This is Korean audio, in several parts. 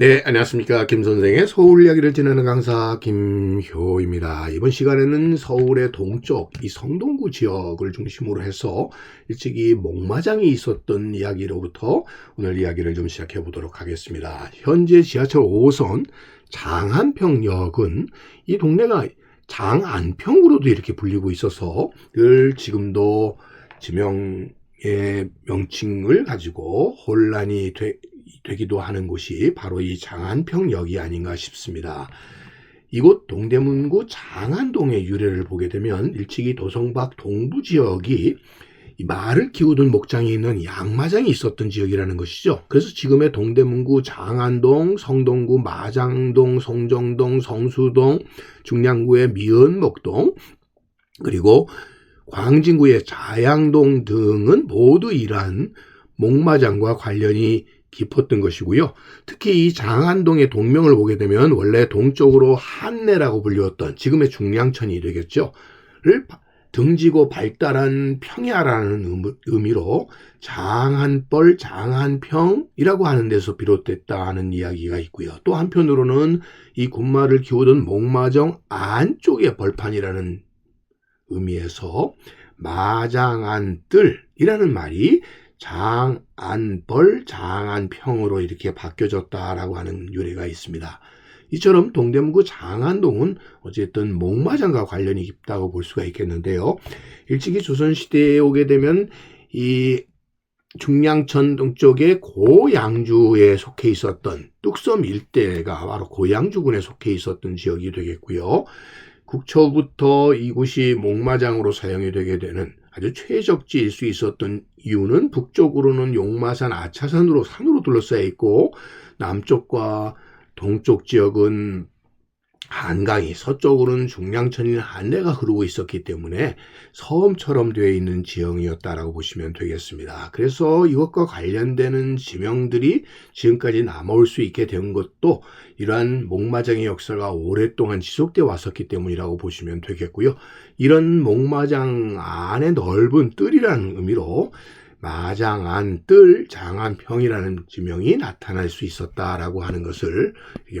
네, 안녕하십니까. 김 선생의 서울 이야기를 지내는 강사 김효입니다. 이번 시간에는 서울의 동쪽 이 성동구 지역을 중심으로 해서 일찍이 목마장이 있었던 이야기로부터 오늘 이야기를 좀 시작해 보도록 하겠습니다. 현재 지하철 5호선 장안평역은 이 동네가 장안평으로도 이렇게 불리고 있어서 늘 지금도 지명 의 명칭을 가지고 혼란이 되, 되기도 하는 곳이 바로 이 장안평역이 아닌가 싶습니다. 이곳 동대문구 장안동의 유래를 보게 되면 일찍이 도성박 동부 지역이 이 말을 키우던 목장이 있는 양마장이 있었던 지역이라는 것이죠. 그래서 지금의 동대문구 장안동, 성동구 마장동, 송정동, 성수동, 중량구의 미연목동, 그리고 광진구의 자양동 등은 모두 이러한 목마장과 관련이 깊었던 것이고요. 특히 이 장안동의 동명을 보게 되면 원래 동쪽으로 한내라고 불렸던 지금의 중량천이 되겠죠. 를 등지고 발달한 평야라는 의미로 장한벌, 장한평이라고 하는 데서 비롯됐다는 이야기가 있고요. 또 한편으로는 이 군마를 키우던 목마정 안쪽의 벌판이라는 의미에서 마장안뜰이라는 말이 장안벌, 장안평으로 이렇게 바뀌어졌다라고 하는 유래가 있습니다. 이처럼 동대문구 장안동은 어쨌든 목마장과 관련이 깊다고 볼 수가 있겠는데요. 일찍이 조선시대에 오게 되면 이 중량천 동쪽에 고양주에 속해 있었던 뚝섬 일대가 바로 고양주군에 속해 있었던 지역이 되겠고요. 국초부터 이곳이 목마장으로 사용이 되게 되는 아주 최적지일 수 있었던 이유는 북쪽으로는 용마산 아차산으로 산으로 둘러싸여 있고 남쪽과 동쪽 지역은 한강이 서쪽으로는 중량천인 한내가 흐르고 있었기 때문에 섬처럼 되어 있는 지형이었다라고 보시면 되겠습니다. 그래서 이것과 관련되는 지명들이 지금까지 남아올 수 있게 된 것도 이러한 목마장의 역사가 오랫동안 지속되어 왔었기 때문이라고 보시면 되겠고요. 이런 목마장 안에 넓은 뜰이라는 의미로 마장안, 뜰, 장안평이라는 지명이 나타날 수 있었다라고 하는 것을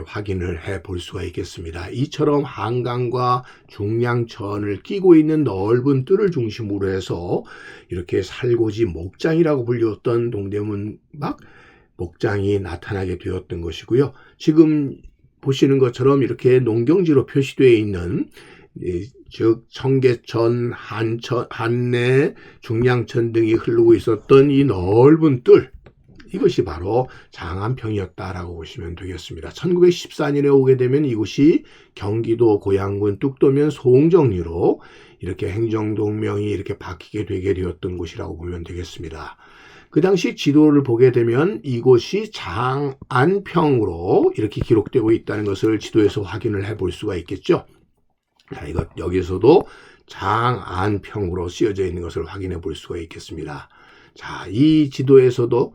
확인을 해 볼 수가 있겠습니다. 이처럼 한강과 중량천을 끼고 있는 넓은 뜰을 중심으로 해서 이렇게 살고지 목장이라고 불렸던 동대문 막 목장이 나타나게 되었던 것이고요. 지금 보시는 것처럼 이렇게 농경지로 표시되어 있는 즉 청계천, 한천, 한내, 중량천 등이 흐르고 있었던 이 넓은 뜰 이것이 바로 장안평이었다라고 보시면 되겠습니다. 1914년에 오게 되면 이곳이 경기도 고양군 뚝도면 송정리로 이렇게 행정동명이 이렇게 바뀌게 되게 되었던 곳이라고 보면 되겠습니다. 그 당시 지도를 보게 되면 이곳이 장안평으로 이렇게 기록되고 있다는 것을 지도에서 확인을 해 볼 수가 있겠죠. 자, 이것 여기서도 장안평으로 쓰여져 있는 것을 확인해 볼 수가 있겠습니다. 자, 이 지도에서도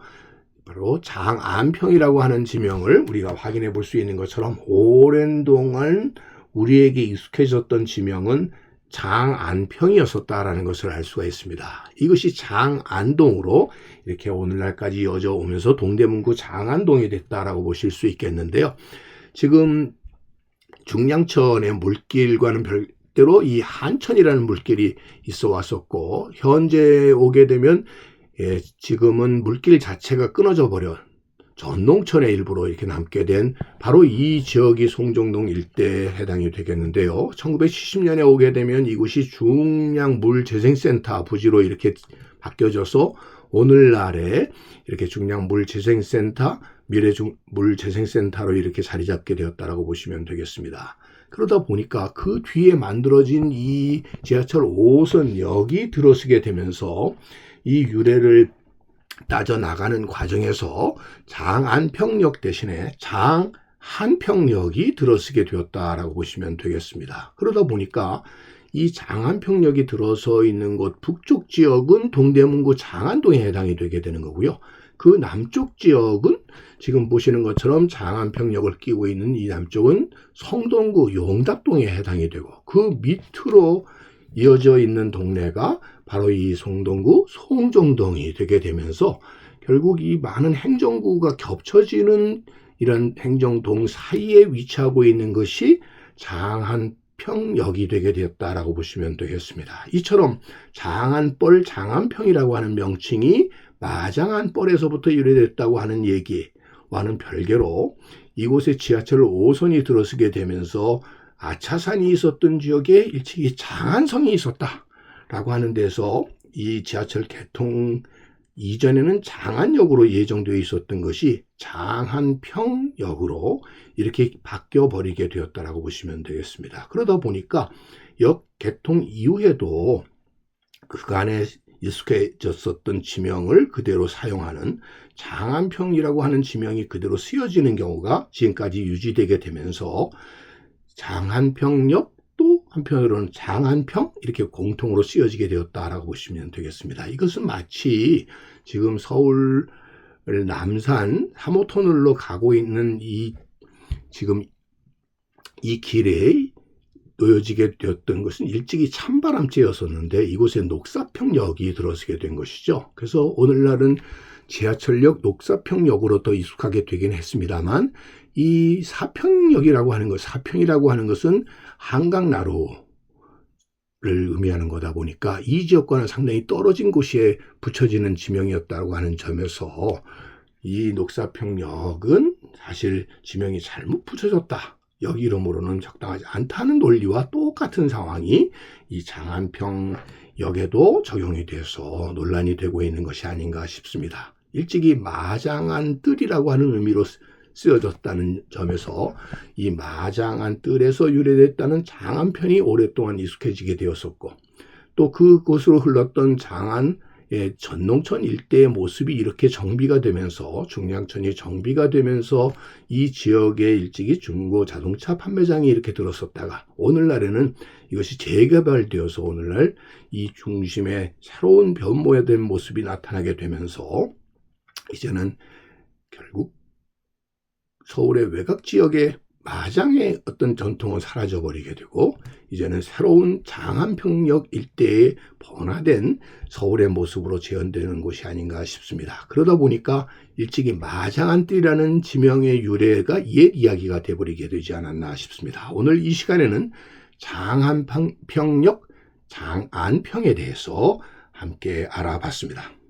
바로 장안평이라고 하는 지명을 우리가 확인해 볼 수 있는 것처럼 오랜 동안 우리에게 익숙해졌던 지명은 장안평이었었다라는 것을 알 수가 있습니다. 이것이 장안동으로 이렇게 오늘날까지 이어져 오면서 동대문구 장안동이 됐다라고 보실 수 있겠는데요. 지금 중량천의 물길과는 별대로 이 한천이라는 물길이 있어 왔었고 현재 오게 되면 예, 지금은 물길 자체가 끊어져 버려 전농천의 일부로 이렇게 남게 된 바로 이 지역이 송정동 일대에 해당이 되겠는데요. 1970년에 오게 되면 이곳이 중량물재생센터 부지로 이렇게 바뀌어져서 오늘날에 이렇게 중량물재생센터 미래물재생센터로 이렇게 자리 잡게 되었다라고 보시면 되겠습니다. 그러다 보니까 그 뒤에 만들어진 이 지하철 5호선역이 들어서게 되면서 이 유래를 따져 나가는 과정에서 장안평역 대신에 장 한평역이 들어서게 되었다라고 보시면 되겠습니다. 그러다 보니까 이 장안평역이 들어서 있는 곳 북쪽 지역은 동대문구 장안동에 해당이 되게 되는 거고요. 그 남쪽 지역은 지금 보시는 것처럼 장안평역을 끼고 있는 이 남쪽은 성동구 용답동에 해당이 되고 그 밑으로 이어져 있는 동네가 바로 이 송동구 송정동이 되게 되면서 결국 이 많은 행정구가 겹쳐지는 이런 행정동 사이에 위치하고 있는 것이 장안 평역이 되게 되었다라고 보시면 되겠습니다. 이처럼 장안벌 장안평이라고 하는 명칭이 마장 안벌에서부터 유래됐다고 하는 얘기와는 별개로 이곳에 지하철 5선이 들어서게 되면서 아차산이 있었던 지역에 일찍이 장안성이 있었다라고 하는 데서 이 지하철 개통 이전에는 장안역으로 예정되어 있었던 것이 장안평역으로 이렇게 바뀌어 버리게 되었다라고 보시면 되겠습니다. 그러다 보니까 역 개통 이후에도 그간에 익숙해졌었던 지명을 그대로 사용하는 장안평이라고 하는 지명이 그대로 쓰여지는 경우가 지금까지 유지되게 되면서 장안평역 또 한편으로는 장안평 이렇게 공통으로 쓰여지게 되었다라고 보시면 되겠습니다. 이것은 마치 지금 서울 남산 3호 터널로 가고 있는 이 지금 이 길에 놓여지게 되었던 것은 일찍이 찬바람째였었는데 이곳에 녹사평역이 들어서게 된 것이죠. 그래서 오늘날은 지하철역 녹사평역으로 더 익숙하게 되긴 했습니다만 이 사평역이라고 하는 것, 사평이라고 하는 것은 한강나루 를 의미하는 거다 보니까 이 지역과는 상당히 떨어진 곳에 붙여지는 지명이었다고 하는 점에서 이 녹사평역은 사실 지명이 잘못 붙여졌다. 여기 이름으로는 적당하지 않다는 논리와 똑같은 상황이 이 장안평 역에도 적용이 돼서 논란이 되고 있는 것이 아닌가 싶습니다. 일찍이 마장안 뜰이라고 하는 의미로 쓰여졌다는 점에서 이 마장안 뜰에서 유래됐다는 장안편이 오랫동안 익숙해지게 되었었고 또 그곳으로 흘렀던 장안 의 전농천 일대의 모습이 이렇게 정비가 되면서 중량천이 정비가 되면서 이 지역에 일찍이 중고 자동차 판매장이 이렇게 들었었다가 오늘날에는 이것이 재개발되어서 오늘날 이 중심에 새로운 변모된 모습이 나타나게 되면서 이제는 결국 서울의 외곽 지역에 마장의 어떤 전통은 사라져 버리게 되고 이제는 새로운 장안평역 일대에 번화된 서울의 모습으로 재현되는 곳이 아닌가 싶습니다. 그러다 보니까 일찍이 마장안띠라는 지명의 유래가 옛 이야기가 돼버리게 되지 않았나 싶습니다. 오늘 이 시간에는 장안평역 장안평에 대해서 함께 알아봤습니다.